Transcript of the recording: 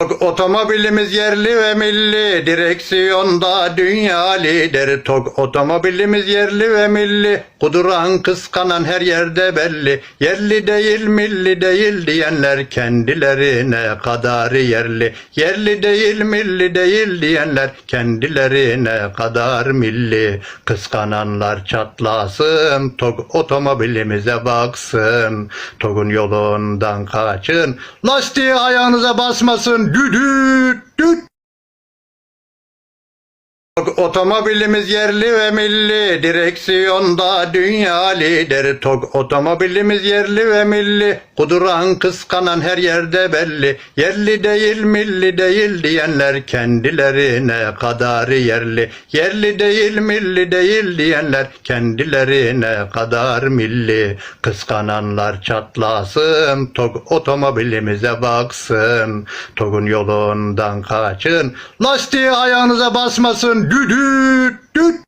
Otomobilimiz yerli ve milli, direksiyonda dünya lideri. Tok otomobilimiz yerli ve milli, kuduran kıskanan her yerde belli. Yerli değil milli değil diyenler kendilerine kadar yerli. Yerli değil milli değil diyenler kendilerine kadar milli. Kıskananlar çatlasın, tok otomobilimize baksın. Tog'un yolundan kaçın, lastiği ayağınıza basmasın. Do do do. Tok Otomobilimiz yerli ve milli, direksiyonda dünya lideri. Tok otomobilimiz yerli ve milli, kuduran kıskanan her yerde belli. Yerli değil milli değil diyenler kendilerine kadar yerli. Yerli değil milli değil diyenler kendilerine kadar milli. Kıskananlar çatlasın, tok otomobilimize baksın. Tog'un yolundan kaçın, lastiği ayağınıza basmasın. do do do